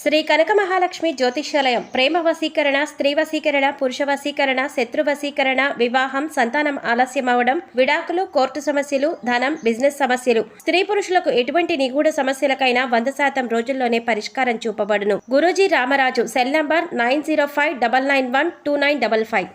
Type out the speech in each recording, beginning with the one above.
శ్రీ కనక మహాలక్ష్మి జ్యోతిష్యాలయం. ప్రేమ వశీకరణ స్త్రీ వశీకరణ పురుష వశీకరణ శత్రు వశీకరణ వివాహం సంతానం ఆలస్యం అవడం విడాకులు కోర్టు సమస్యలు ధనం బిజినెస్ సమస్యలు. స్త్రీ పురుషులకు ఎటువంటి నిగూఢ సమస్యలకైనా వంద శాతం రోజుల్లోనే పరిష్కారం చూపబడును. Guruji Ramaraju cell number nine zero five double nine one two nine double five.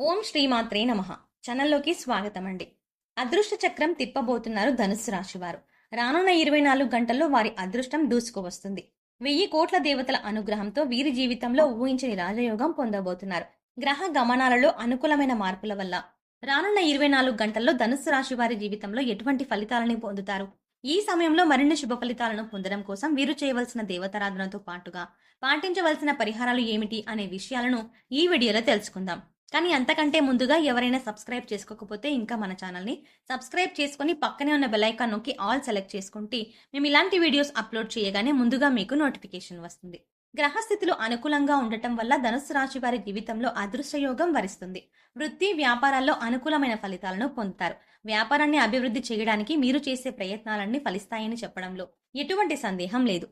ఓం శ్రీమాత్రే నమ. ఛానల్లోకి స్వాగతం అండి అదృష్ట చక్రం తిప్పబోతున్నారు ధనుసు రాశివారు. రానున్న ఇరవై నాలుగు గంటల్లో వారి అదృష్టం దూసుకువస్తుంది. వెయ్యి కోట్ల దేవతల అనుగ్రహంతో వీరి జీవితంలో ఊహించని రాజయోగం పొందబోతున్నారు. గ్రహ గమనాలలో అనుకూలమైన మార్పుల వల్ల రానున్న ఇరవై నాలుగు గంటల్లో ధనుస్సు రాశి వారి జీవితంలో ఎటువంటి ఫలితాలని పొందుతారు? ఈ సమయంలో మరిన్ని శుభ ఫలితాలను పొందడం కోసం వీరు చేయవలసిన దేవతారాధనతో పాటుగా పాటించవలసిన పరిహారాలు ఏమిటి అనే విషయాలను ఈ వీడియోలో తెలుసుకుందాం. కానీ అంతకంటే ముందుగా ఎవరైనా సబ్స్క్రైబ్ చేసుకోకపోతే ఇంకా మన ఛానల్ని సబ్స్క్రైబ్ చేసుకుని పక్కనే ఉన్న బెలైకాన్ నొక్కి ఆల్ సెలెక్ట్ చేసుకుంటే మేము ఇలాంటి వీడియోస్ అప్లోడ్ చేయగానే ముందుగా మీకు నోటిఫికేషన్ వస్తుంది. గ్రహస్థితులు అనుకూలంగా ఉండటం వల్ల ధనుస్సు రాశి వారి జీవితంలో అదృష్టయోగం వరిస్తుంది. వృత్తి వ్యాపారాల్లో అనుకూలమైన ఫలితాలను పొందుతారు. వ్యాపారాన్ని అభివృద్ధి చేయడానికి మీరు చేసే ప్రయత్నాలన్నీ ఫలిస్తాయని చెప్పడంలో ఎటువంటి సందేహం లేదు.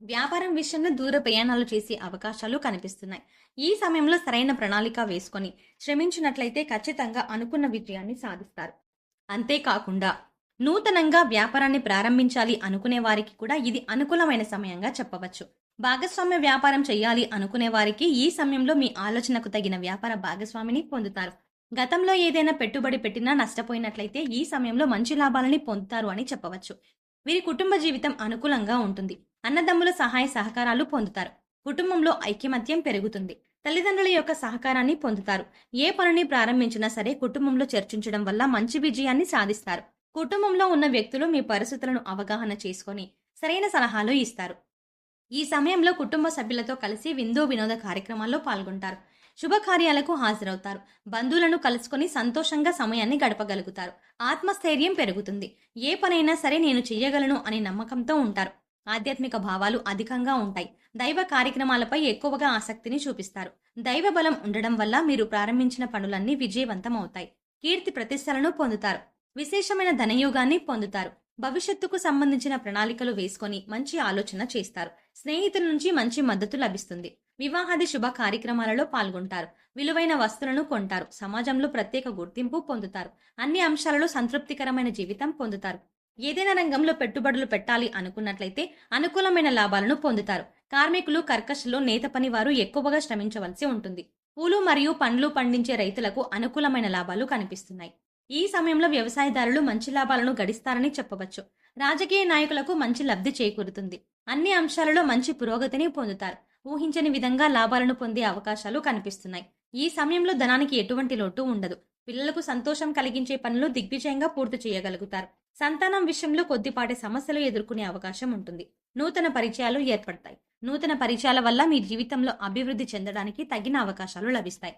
వ్యాపారం విషయంలో దూర ప్రయాణాలు చేసే అవకాశాలు కనిపిస్తున్నాయి. ఈ సమయంలో సరైన ప్రణాళిక వేసుకొని శ్రమించినట్లయితే ఖచ్చితంగా అనుకున్న విజయాన్ని సాధిస్తారు. అంతేకాకుండా నూతనంగా వ్యాపారాన్ని ప్రారంభించాలి అనుకునే వారికి కూడా ఇది అనుకూలమైన సమయంగా చెప్పవచ్చు. భాగస్వామ్య వ్యాపారం చేయాలి అనుకునే వారికి ఈ సమయంలో మీ ఆలోచనకు తగిన వ్యాపార భాగస్వామిని పొందుతారు. గతంలో ఏదైనా పెట్టుబడి పెట్టినా నష్టపోయినట్లయితే ఈ సమయంలో మంచి లాభాలని పొందుతారు అని చెప్పవచ్చు. వీరి కుటుంబ జీవితం అనుకూలంగా ఉంటుంది. అన్నదమ్ముల సహాయ సహకారాలు పొందుతారు. కుటుంబంలో ఐక్యమత్యం పెరుగుతుంది. తల్లిదండ్రుల యొక్క సహకారాన్ని పొందుతారు. ఏ పనిని ప్రారంభించినా సరే కుటుంబంలో చర్చించడం వల్ల మంచి విజయాన్ని సాధిస్తారు. కుటుంబంలో ఉన్న వ్యక్తులు మీ పరిస్థితులను అవగాహన చేసుకొని సరైన సలహాలు ఇస్తారు. ఈ సమయంలో కుటుంబ సభ్యులతో కలిసి విందు వినోద కార్యక్రమాల్లో పాల్గొంటారు. శుభకార్యాలకు హాజరవుతారు. బంధువులను కలుసుకొని సంతోషంగా సమయాన్ని గడపగలుగుతారు. ఆత్మస్థైర్యం పెరుగుతుంది. ఏ పనైనా సరే నేను చెయ్యగలను అనే నమ్మకంతో ఉంటారు. ఆధ్యాత్మిక భావాలు అధికంగా ఉంటాయి. దైవ కార్యక్రమాలపై ఎక్కువగా ఆసక్తిని చూపిస్తారు. దైవ బలం ఉండడం వల్ల మీరు ప్రారంభించిన పనులన్నీ విజయవంతం అవుతాయి కీర్తి ప్రతిష్టలను పొందుతారు. విశేషమైన ధనయోగాన్ని పొందుతారు. భవిష్యత్తుకు సంబంధించిన ప్రణాళికలు వేసుకొని మంచి ఆలోచన చేస్తారు. స్నేహితుల నుంచి మంచి మద్దతు లభిస్తుంది. వివాహాది శుభ కార్యక్రమాలలో పాల్గొంటారు. విలువైన వస్తువులను కొంటారు. సమాజంలో ప్రత్యేక గుర్తింపు పొందుతారు. అన్ని అంశాలలో సంతృప్తికరమైన జీవితం పొందుతారు. ఏదైనా రంగంలో పెట్టుబడులు పెట్టాలి అనుకున్నట్లయితే అనుకూలమైన లాభాలను పొందుతారు. కార్మికులు కర్కశలో నేత పని వారు ఎక్కువగా శ్రమించవలసి ఉంటుంది. పూలు మరియు పండ్లు పండించే రైతులకు అనుకూలమైన లాభాలు కనిపిస్తున్నాయి. ఈ సమయంలో వ్యవసాయదారులు మంచి లాభాలను గడిస్తారని చెప్పవచ్చు. రాజకీయ నాయకులకు మంచి లబ్ధి చేకూరుతుంది. అన్ని అంశాలలో మంచి పురోగతిని పొందుతారు. ఊహించని విధంగా లాభాలను పొందే అవకాశాలు కనిపిస్తున్నాయి. ఈ సమయంలో ధనానికి ఎటువంటి లోటు ఉండదు. పిల్లలకు సంతోషం కలిగించే పనులు దిగ్విజయంగా పూర్తి చేయగలుగుతారు. సంతానం విషయంలో కొద్దిపాటి సమస్యలు ఎదుర్కొనే అవకాశం ఉంటుంది. నూతన పరిచయాలు ఏర్పడతాయి. నూతన పరిచయాల వల్ల మీ జీవితంలో అభివృద్ధి చెందడానికి తగిన అవకాశాలు లభిస్తాయి.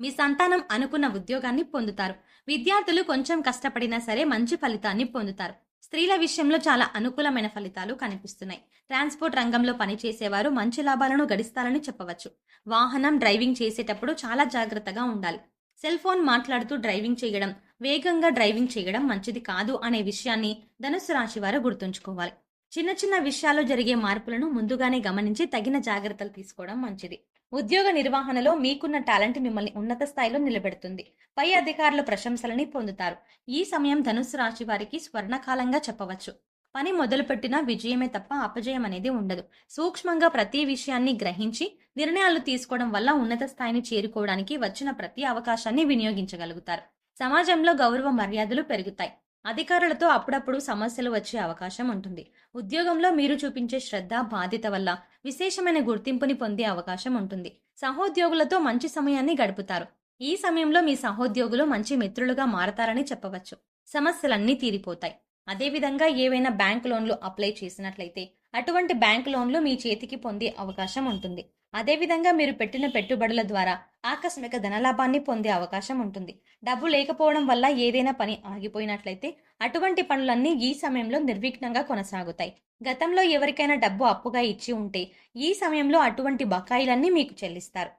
మీ సంతానం అనుకున్న ఉద్యోగాన్ని పొందుతారు. విద్యార్థులు కొంచెం కష్టపడినా సరే మంచి ఫలితాన్ని పొందుతారు. స్త్రీల విషయంలో చాలా అనుకూలమైన ఫలితాలు కనిపిస్తున్నాయి. ట్రాన్స్పోర్ట్ రంగంలో పనిచేసేవారు మంచి లాభాలను గడిస్తారని చెప్పవచ్చు. వాహనం డ్రైవింగ్ చేసేటప్పుడు చాలా జాగ్రత్తగా ఉండాలి. సెల్ ఫోన్ మాట్లాడుతూ డ్రైవింగ్ చేయడం వేగంగా డ్రైవింగ్ చేయడం మంచిది కాదు అనే విషయాన్ని ధనుస్సు రాశి వారు గుర్తుంచుకోవాలి. చిన్న చిన్న విషయాల్లో జరిగే మార్పులను ముందుగానే గమనించి తగిన జాగ్రత్తలు తీసుకోవడం మంచిది. ఉద్యోగ నిర్వహణలో మీకున్న టాలెంట్ మిమ్మల్ని ఉన్నత స్థాయిలో నిలబెడుతుంది. పై అధికారుల ప్రశంసలని పొందుతారు. ఈ సమయం ధనుస్సు రాశి వారికి స్వర్ణకాలంగా చెప్పవచ్చు. పని మొదలుపెట్టినా విజయమే తప్ప అపజయం అనేది ఉండదు. సూక్ష్మంగా ప్రతి విషయాన్ని గ్రహించి నిర్ణయాలు తీసుకోవడం వల్ల ఉన్నత స్థాయిని చేరుకోవడానికి వచ్చిన ప్రతి అవకాశాన్ని వినియోగించగలుగుతారు. సమాజంలో గౌరవ మర్యాదలు పెరుగుతాయి. అధికారులతో అప్పుడప్పుడు సమస్యలు వచ్చే అవకాశం ఉంటుంది. ఉద్యోగంలో మీరు చూపించే శ్రద్ధ బాధ్యత వల్ల విశేషమైన గుర్తింపుని పొందే అవకాశం ఉంటుంది. సహోద్యోగులతో మంచి సమయాన్ని గడుపుతారు. ఈ సమయంలో మీ సహోద్యోగులు మంచి మిత్రులుగా మారతారని చెప్పవచ్చు. సమస్యలన్నీ తీరిపోతాయి. అదేవిధంగా ఏవైనా బ్యాంక్ లోన్లు అప్లై చేసినట్లయితే అటువంటి బ్యాంక్ లోన్లు మీ చేతికి పొందే అవకాశం ఉంటుంది. అదేవిధంగా మీరు పెట్టిన పెట్టుబడుల ద్వారా ఆకస్మిక ధనలాభాన్ని పొందే అవకాశం ఉంటుంది. డబ్బు లేకపోవడం వల్ల ఏదైనా పని ఆగిపోయినట్లయితే అటువంటి పనులన్నీ ఈ సమయంలో నిర్విఘ్నంగా కొనసాగుతాయి. గతంలో ఎవరికైనా డబ్బు అప్పుగా ఇచ్చి ఉంటే ఈ సమయంలో అటువంటి బకాయిలన్నీ మీకు చెల్లిస్తారు.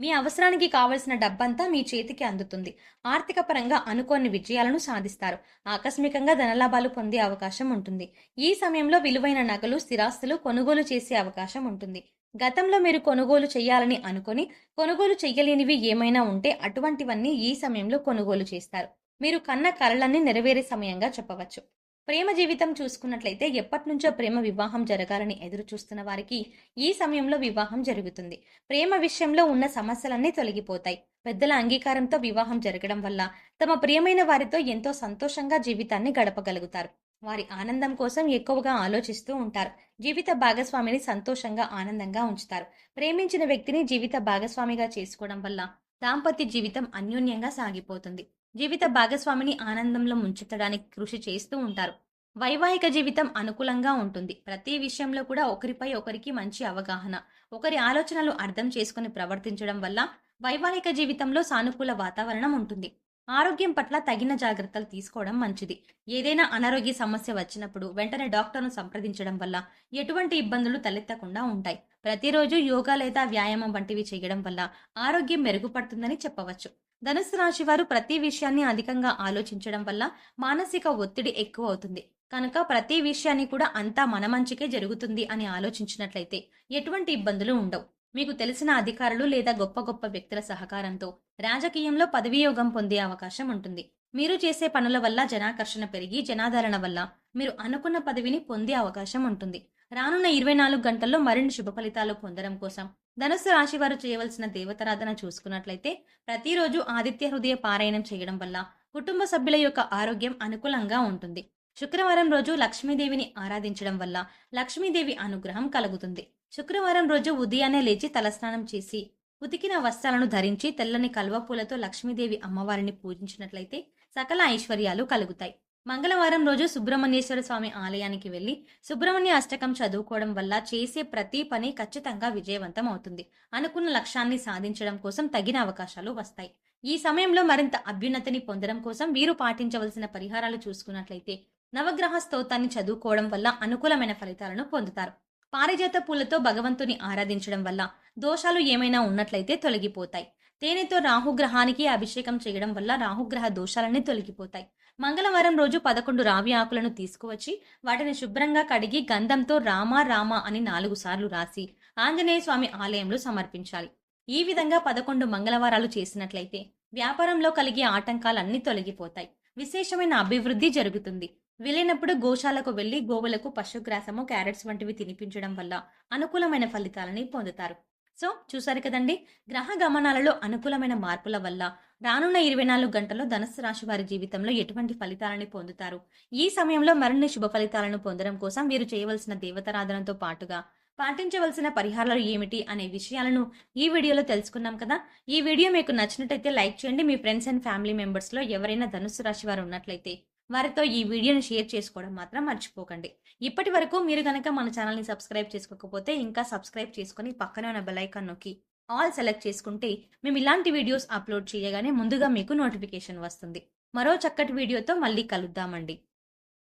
మీ అవసరానికి కావలసిన డబ్బంతా మీ చేతికి అందుతుంది. ఆర్థిక పరంగా అనుకోని విజయాలను సాధిస్తారు. ఆకస్మికంగా ధనలాభాలు పొందే అవకాశం ఉంటుంది. ఈ సమయంలో విలువైన నగలు స్థిరాస్తులు కొనుగోలు చేసే అవకాశం ఉంటుంది. గతంలో మీరు కొనుగోలు చేయాలని అనుకొని కొనుగోలు చేయలేనివి ఏమైనా ఉంటే అటువంటివన్నీ ఈ సమయంలో కొనుగోలు చేస్తారు. మీరు కన్న కలలన్నీ నెరవేరే సమయంగా చెప్పవచ్చు. ప్రేమ జీవితం చూసుకున్నట్లయితే ఎప్పటి నుంచో ప్రేమ వివాహం జరగాలని ఎదురు చూస్తున్న వారికి ఈ సమయంలో వివాహం జరుగుతుంది. ప్రేమ విషయంలో ఉన్న సమస్యలన్నీ తొలగిపోతాయి. పెద్దల అంగీకారంతో వివాహం జరగడం వల్ల తమ ప్రియమైన వారితో ఎంతో సంతోషంగా జీవితాన్ని గడపగలుగుతారు. వారి ఆనందం కోసం ఎక్కువగా ఆలోచిస్తూ ఉంటారు. జీవిత భాగస్వామిని సంతోషంగా ఆనందంగా ఉంచుతారు. ప్రేమించిన వ్యక్తిని జీవిత భాగస్వామిగా చేసుకోవడం వల్ల దాంపత్య జీవితం అన్యోన్యంగా సాగిపోతుంది. జీవిత భాగస్వామిని ఆనందంలో ముంచెత్తడానికి కృషి చేస్తూ ఉంటారు. వైవాహిక జీవితం అనుకూలంగా ఉంటుంది. ప్రతి విషయంలో కూడా ఒకరిపై ఒకరికి మంచి అవగాహన ఒకరి ఆలోచనలు అర్థం చేసుకుని ప్రవర్తించడం వల్ల వైవాహిక జీవితంలో సానుకూల వాతావరణం ఉంటుంది. ఆరోగ్యం పట్ల తగిన జాగ్రత్తలు తీసుకోవడం మంచిది. ఏదైనా అనారోగ్య సమస్య వచ్చినప్పుడు వెంటనే డాక్టర్ను సంప్రదించడం వల్ల ఎటువంటి ఇబ్బందులు తలెత్తకుండా ఉంటాయి. ప్రతిరోజు యోగా లేదా వ్యాయామం వంటివి చేయడం వల్ల ఆరోగ్యం మెరుగుపడుతుందని చెప్పవచ్చు. ధనుసు రాశి వారు ప్రతి విషయాన్ని అధికంగా ఆలోచించడం వల్ల మానసిక ఒత్తిడి ఎక్కువ అవుతుంది కనుక ప్రతి విషయాన్ని కూడా అంతా మన మంచికే జరుగుతుంది అని ఆలోచించినట్లయితే ఎటువంటి ఇబ్బందులు ఉండవు. మీకు తెలిసిన అధికారులు లేదా గొప్ప గొప్ప వ్యక్తుల సహకారంతో రాజకీయంలో పదవీయోగం పొందే అవకాశం ఉంటుంది. మీరు చేసే పనుల వల్ల జనాకర్షణ పెరిగి జనాదరణ వల్ల మీరు అనుకున్న పదవిని పొందే అవకాశం ఉంటుంది. రానున్న ఇరవై నాలుగు గంటల్లో మరిన్ని శుభ ఫలితాలు పొందడం కోసం ధనుసు రాశి వారు చేయవలసిన దేవతారాధన చూసుకున్నట్లయితే ప్రతిరోజు ఆదిత్య హృదయ పారాయణం చేయడం వల్ల కుటుంబ సభ్యుల యొక్క ఆరోగ్యం అనుకూలంగా ఉంటుంది. శుక్రవారం రోజు లక్ష్మీదేవిని ఆరాధించడం వల్ల లక్ష్మీదేవి అనుగ్రహం కలుగుతుంది. శుక్రవారం రోజు ఉదయాన్నే లేచి తలస్నానం చేసి ఉతికిన వస్త్రాలను ధరించి తెల్లని కల్వ పూలతో లక్ష్మీదేవి అమ్మవారిని పూజించినట్లయితే సకల ఐశ్వర్యాలు కలుగుతాయి. మంగళవారం రోజు సుబ్రహ్మణ్యేశ్వర స్వామి ఆలయానికి వెళ్ళి సుబ్రహ్మణ్య అష్టకం చదువుకోవడం వల్ల చేసే ప్రతి పని ఖచ్చితంగా విజయవంతం అవుతుంది. అనుకున్న లక్ష్యాన్ని సాధించడం కోసం తగిన అవకాశాలు వస్తాయి. ఈ సమయంలో మరింత అభ్యున్నతిని పొందడం కోసం వీరు పాటించవలసిన పరిహారాలు చూసుకున్నట్లయితే నవగ్రహ స్తోతాన్ని చదువుకోవడం వల్ల అనుకూలమైన ఫలితాలను పొందుతారు. పారిజాత పూలతో భగవంతుని ఆరాధించడం వల్ల దోషాలు ఏమైనా ఉన్నట్లయితే తొలగిపోతాయి. తేనెతో రాహుగ్రహానికి అభిషేకం చేయడం వల్ల రాహుగ్రహ దోషాలన్నీ తొలగిపోతాయి. మంగళవారం రోజు పదకొండు రావి ఆకులను తీసుకువచ్చి వాటిని శుభ్రంగా కడిగి గంధంతో రామ రామ అని నాలుగు సార్లు రాసి ఆంజనేయ స్వామి ఆలయంలో సమర్పించాలి. ఈ విధంగా పదకొండు మంగళవారాలు చేసినట్లయితే వ్యాపారంలో కలిగే ఆటంకాలన్నీ తొలగిపోతాయి. విశేషమైన అభివృద్ధి జరుగుతుంది. వెళ్ళినప్పుడు గోశాలకు వెళ్ళి గోవులకు పశుగ్రాసము క్యారెట్స్ వంటివి తినిపించడం వల్ల అనుకూలమైన ఫలితాలని పొందుతారు. సో చూసారు కదండి? గ్రహ గమనాలలో అనుకూలమైన మార్పుల వల్ల రానున్న ఇరవై నాలుగు గంటల్లో ధనుసు రాశి వారి జీవితంలో ఎటువంటి ఫలితాలని పొందుతారు? ఈ సమయంలో మరిన్ని శుభ ఫలితాలను పొందడం కోసం వీరు చేయవలసిన దేవతారాధనతో పాటుగా పాటించవలసిన పరిహారాలు ఏమిటి అనే విషయాలను ఈ వీడియోలో తెలుసుకున్నాం కదా? ఈ వీడియో మీకు నచ్చినట్టయితే లైక్ చేయండి. మీ ఫ్రెండ్స్ అండ్ ఫ్యామిలీ మెంబర్స్లో ఎవరైనా ధనుసు రాశి వారు ఉన్నట్లయితే వారితో ఈ వీడియోని షేర్ చేసుకోవడం మాత్రం మర్చిపోకండి. ఇప్పటి వరకు మీరు కనుక మన ఛానల్ని సబ్స్క్రైబ్ చేసుకోకపోతే ఇంకా సబ్స్క్రైబ్ చేసుకుని పక్కనే ఉన్న బెలైకాన్ నొక్కి ఆల్ సెలెక్ట్ చేసుకుంటే మేము ఇలాంటి వీడియోస్ అప్లోడ్ చేయగానే ముందుగా మీకు నోటిఫికేషన్ వస్తుంది. మరో చక్కటి వీడియోతో మళ్ళీ కలుద్దామండి.